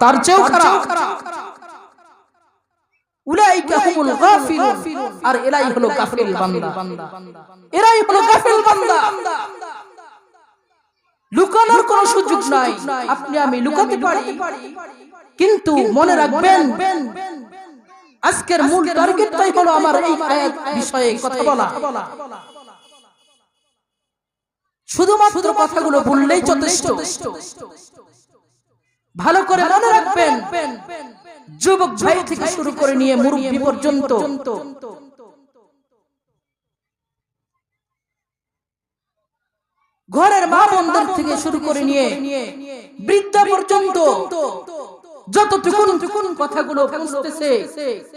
তার চেয়েও খারাপ। উলাইকা হুমুল গাফিলুন। আর এরাই হলো গাফিল বান্দা। এরাই হলো গাফিল বান্দা। লুকানোর কোনো সুযোগ নাই। আপনি আমি লুকাতে পারি। কিন্তু মনে রাখবেন আজকের মূল টার্গেটটাই হলো আমার এই আয়াত বিষয়ে কথা বলা। শুধুমাত্র কথাগুলো বললেই যথেষ্ট। ভালো করে মনে রাখবেন। যুবক ভাই থেকে শুরু করে নিয়ে মুরব্বী পর্যন্ত। ঘরের মা বন্ধন থেকে শুরু করে নিয়ে বৃদ্ধা পর্যন্ত যতটুকুন টুকুন কথাগুলো পৌঁছতেছে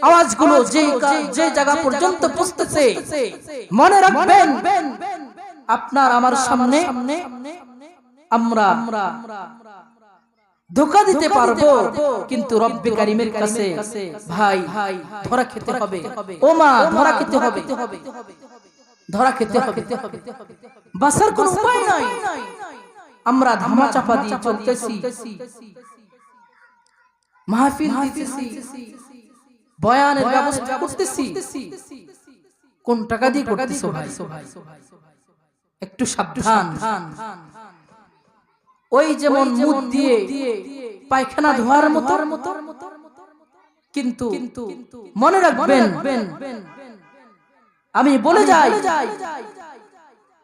আওয়াজগুলো যে যে জায়গা পর্যন্ত পৌঁছতেছে মনে রাখবেন আপনার আমার সামনে আমরা ধোকা দিতে পারব কিন্তু রব্বে কারিমের কাছে ভাই ধরা খেতে হবে। ও মা ধরা খেতে হবে। ধরা খেতে হবে। বাসার কোন উপায় নাই। আমরা ধামা চাপা দিয়ে চলতেছি। মাহফিল দিতেছি। বয়ানের ব্যবস্থা করতেছি। কোন টাকা দিয়ে করতেছো ভাই? একটু সাবধান। ওই যেমন মুখ দিয়ে পায়খানা ধোয়ার মতো কিন্তু মনে রাখবেন আমি বলে যাই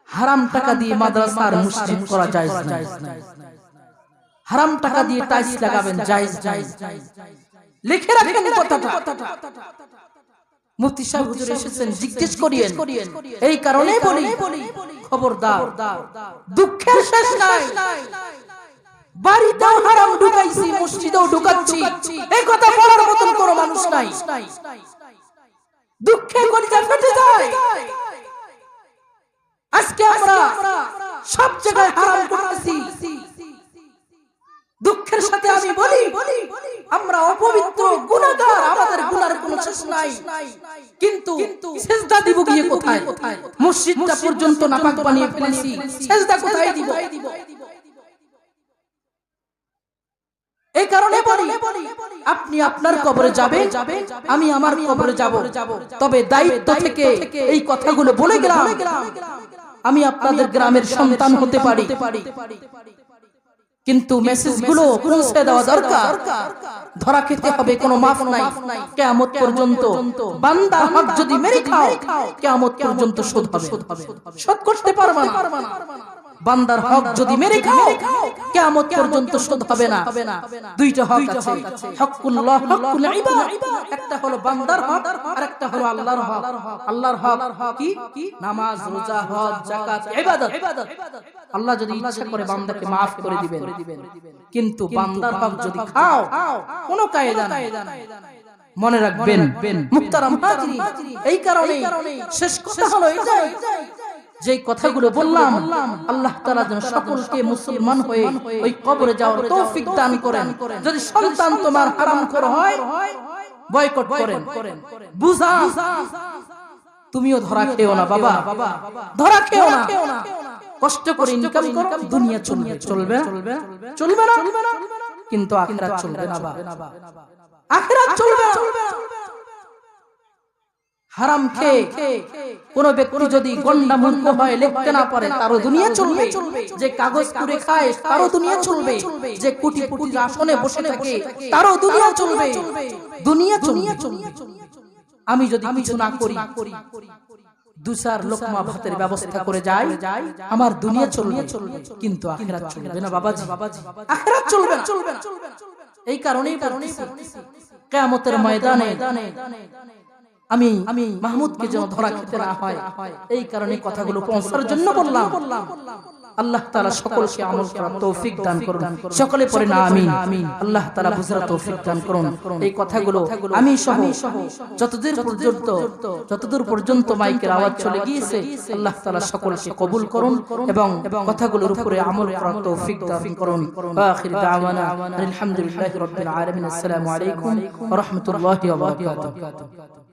হারাম টাকা দিয়ে মাদ্রাসার মসজিদ করা যায় হারাম টাকা দিয়ে টাইস লাগাবেন জায়েজ জায়েজ লিখে রাখেন কথাটা। মুফতি সাহেব হুজুর এসেছেন জিজ্ঞেস করিয়েন। এই কারণে বলি খবরদার। দুঃখের শেষ নাই। বাড়িতেও হারাম ঢুকাইছি মসজিদেও ঢুকাচ্ছি। এই কথা বলার মতন কোনো মানুষ নাই। দুঃখে কলিজা ফেটে যায়। আজকে আমরা সব জায়গায় হারাম করতেছি দুঃখের সাথে আমি বলি আমরা অপবিত্র গুনাহগার আমাদের গুনার কোনো শেষ নাই। কিন্তু সেজদা দিব গিয়ে কোথায়? মসজিদটা পর্যন্ত নাপাক বানিয়ে ফেলেছি। সেজদা কোথায় দিব? এই কারণে বলি আপনি আপনার কবরে যাবেন আমি আমার কবরে যাব। তবে দায়িত্ব থেকে এই কথাগুলো বলে গেলাম। আমি আপনাদের গ্রামের সন্তান হতে পারি। কিন্তু মেসেজগুলো পৌঁছে দেওয়া দরকার। ধরা খেতে হবে কোনো মাফ নাই। কেয়ামত পর্যন্ত। বান্দা হক যদি মেরে খাও কেয়ামত পর্যন্ত শোধ হবে। শোধ করতে পারবা না। বান্দার হক যদি মেরে খাও কিয়ামত পর্যন্ত শোধ হবে না। দুইটা হক আছে। হকুল্লাহ হকুল ইবাদ। একটা হলো বান্দার হক আর একটা হলো আল্লাহর হক। আল্লাহর হক। কি? নামাজ রোজা হজ যাকাত ইবাদত। আল্লাহ যদি ইচ্ছা করে বান্দাকে maaf করে দিবেন। কিন্তু বান্দার হক যদি খাও কোনো কায়দা নাই। মনে রাখবেন মুক্তারাম এই কারণে শেষ কথা হলো এটাই। যে কথাগুলো বললাম আল্লাহ তাআলা যেন সকলকে মুসলমান হয়ে ওই কবরে যাওয়ার তৌফিক দান করেন। যদি সন্তান তোমার হারামখোর হয় বয়কট করেন। বুঝা তুমিও ধরা খেও না বাবা। ধরা খেও না। কষ্ট করে ইনকাম করো দুনিয়া চলবে। চলবে চলবে না? কিন্তু আখিরাত চলবে না বাবা। আখিরাত চলবে না। হারাম খেয়ে কোন ব্যক্তি যদি গন্ডা মূর্খ হয়, লিখতে না পারে, তারও দুনিয়া চলবে। যে কাগজ করে খায়, তারও দুনিয়া চলবে। যে কোটি কোটি আসনে বসে থাকে, তারও দুনিয়া চলবে। দুনিয়া চলবে। আমি যদি কিছু না করি, দুসার লোকমা ভাতের ব্যবস্থা করে যাই, আমার দুনিয়া চলবে। কিন্তু চলবে না, বাবাজি। বাবাজি চলবে চলবে এই কারণেই কারণেই ময়দানে আমি আমি মাহমুদকে যেন ধরা খেতে না হয়। এই কারণে কথাগুলো পৌঁছার জন্য বললাম। আল্লাহ তাআলা সকলকে আমল করার তৌফিক দান করুন। সকলে পড়ে না আমিন। আল্লাহ তাআলা বুঝার তৌফিক দান করুন। এই কথাগুলো আমি সহ যতদূর পর্যন্ত যতদূর পর্যন্ত মাইকের আওয়াজ চলে গিয়েছে আল্লাহ তাআলা সকলকে কবুল করুন এবং কথাগুলোর উপরে আমল করার তৌফিক দান করুন। আখির দাওয়ানা আলহামদুলিল্লাহি রাব্বিল আলামিন। আসসালামু আলাইকুম ওয়া রাহমাতুল্লাহি ওয়া বারাকাতুহু